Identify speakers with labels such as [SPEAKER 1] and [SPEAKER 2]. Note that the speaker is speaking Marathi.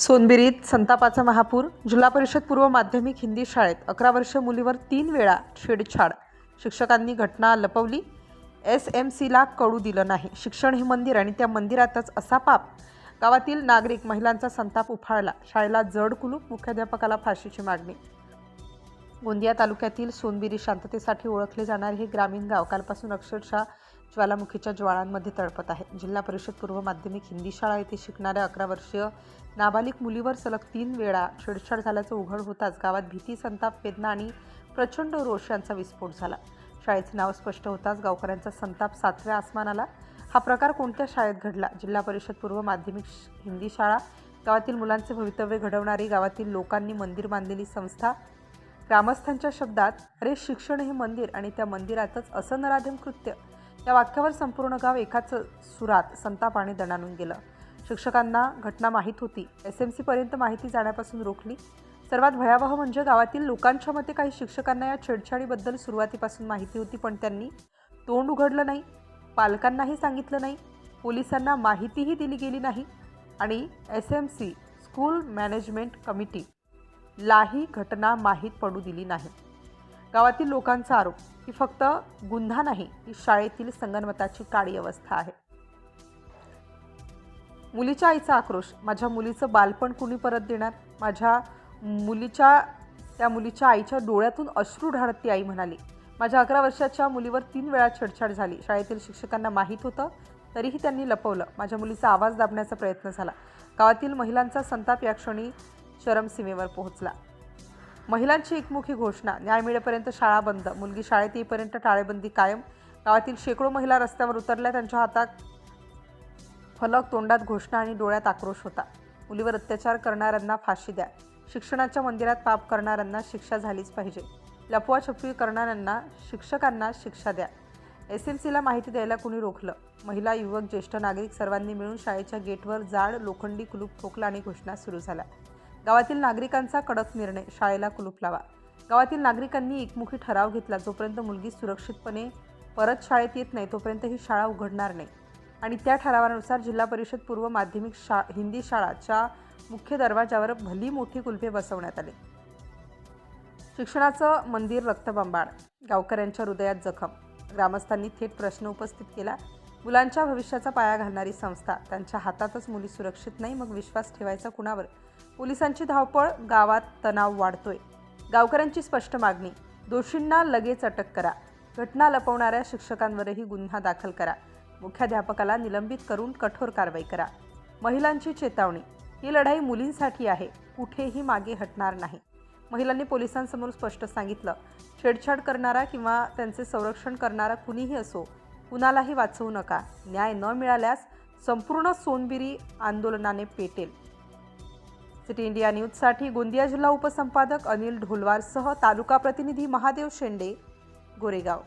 [SPEAKER 1] सोनबिरीत संतापाचा महापूर जिल्हा परिषद पूर्व माध्यमिक हिंदी शाळेत अकरा वर्ष मुलीवर तीन वेळा छेडछाड. शिक्षकांनी घटना लपवली. एस एम सीला कळू दिलं नाही. शिक्षण हे मंदिर आणि त्या मंदिरातच असा पाप. गावातील नागरिक महिलांचा संताप उफाळला. शाळेला जड कुलूप मुख्याध्यापकाला फाशीची मागणी. गोंदिया तालुक्यातील सोनबिरी शांततेसाठी ओळखले जाणारे हे ग्रामीण गाव कालपासून अक्षरशः ज्वालामुखीच्या ज्वाळांमध्ये तळपत आहे. जिल्हा परिषद पूर्व माध्यमिक हिंदी शाळा येथे शिकणाऱ्या अकरा वर्षीय नाबालिक मुलीवर सलग तीन वेळा छेडछाड झाल्याचं उघड होताच गावात भीती संताप वेदना आणि प्रचंड रोष यांचा विस्फोट झाला. शाळेचे नाव स्पष्ट होताच गावकऱ्यांचा संताप सातव्या आसमानाला. हा प्रकार कोणत्या शाळेत घडला? जिल्हा परिषद पूर्व माध्यमिक हिंदी शाळा गावातील मुलांचे भवितव्य घडवणारी गावातील लोकांनी मंदिर बांधलेली संस्था ग्रामस्थांच्या शब्दात अरे शिक्षण हे मंदिर आणि त्या मंदिरातच असं नराधम कृत्य या वाक्यावर संपूर्ण गाव एकाच सुरात संताप आणि दणानून गेलं. शिक्षकांना घटना माहीत होती. एस एम सीपर्यंत माहिती जाण्यापासून रोखली. सर्वात भयावह म्हणजे गावातील लोकांच्या मते काही शिक्षकांना या छेडछाडीबद्दल सुरुवातीपासून माहिती होती पण त्यांनी तोंड उघडलं नाही पालकांनाही सांगितलं नाही पोलिसांना माहितीही दिली गेली नाही आणि S M C school management committee लाही घटना माहीत पडू दिली नाही. गावातील लोकांचा आरोप ही फक्त गुन्हा नाही ही शाळेतील संगनमताची काळी अवस्था आहे. मुलीच्या आईचा आक्रोश माझ्या मुलीचं बालपण कुणी परत देणार? माझ्या मुलीच्या त्या मुलीच्या आईच्या डोळ्यातून अश्रू ढाळत ती आई म्हणाली. माझ्या अकरा वर्षाच्या मुलीवर तीन वेळा छेडछाड झाली. शाळेतील शिक्षकांना माहीत होतं तरीही त्यांनी लपवलं. माझ्या मुलीचा आवाज दाबण्याचा प्रयत्न झाला. गावातील महिलांचा संताप या क्षणी चरमसीमेवर पोहोचला. महिलांची एकमुखी घोषणा. न्याय मिळेपर्यंत शाळा बंद. मुलगी शाळेत येईपर्यंत टाळेबंदी कायम. गावातील शेकडो महिला रस्त्यावर उतरल्या त्यांच्या हातात फलक तोंडात घोषणा आणि डोळ्यात आक्रोश होता. मुलीवर अत्याचार करणाऱ्यांना फाशी द्या. शिक्षणाच्या मंदिरात पाप करणाऱ्यांना शिक्षा झालीच पाहिजे. लपवाछपवी करणाऱ्यांना शिक्षकांना शिक्षा द्या. एस एम सीला माहिती द्यायला कुणी रोखलं? महिला युवक ज्येष्ठ नागरिक सर्वांनी मिळून शाळेच्या गेटवर जाड लोखंडी कुलूप ठोकला आणि घोषणा सुरू झाल्या. गावातील नागरिकांचा कडक निर्णय शाळेला कुलूप लावा. गावातील नागरिकांनी एकमुखी ठराव घेतला जोपर्यंत मुलगी सुरक्षितपणे परत शाळेत येत नाही तोपर्यंत ही शाळा उघडणार नाही. आणि त्या ठरावानुसार जिल्हा परिषद पूर्व माध्यमिक शा हिंदी शाळाच्या मुख्य दरवाजावर भली मोठी कुलपे बसवण्यात आली. शिक्षणाचं मंदिर रक्तबंबाळ गावकऱ्यांच्या हृदयात जखम ग्रामस्थांनी थेट प्रश्न उपस्थित केला. मुलांच्या भविष्याचा पाया घालणारी संस्था. त्यांच्या हातातच मुली सुरक्षित नाही मग विश्वास ठेवायचा कुणावर? पोलिसांची धावपळ गावात तणाव वाढतोय. गावकऱ्यांची स्पष्ट मागणी दोषींना लगेच अटक करा. घटना लपवणाऱ्या शिक्षकांवरही गुन्हा दाखल करा. मुख्याध्यापकाला निलंबित करून कठोर कारवाई करा. महिलांची चेतावणी ही लढाई मुलींसाठी आहे कुठेही मागे हटणार नाही. महिलांनी पोलिसांसमोर स्पष्ट सांगितलं छेडछाड करणारा किंवा त्यांचे संरक्षण करणारा कुणीही असो कुणालाही वाचवू नका. न्याय न मिळाल्यास संपूर्ण सोनबिरी आंदोलनाने पेटेल. सिटी इंडिया न्यूजसाठी गोंदिया जिल्हा उपसंपादक अनिल ढोलवारसह तालुका प्रतिनिधी महादेव शेंडे गोरेगाव.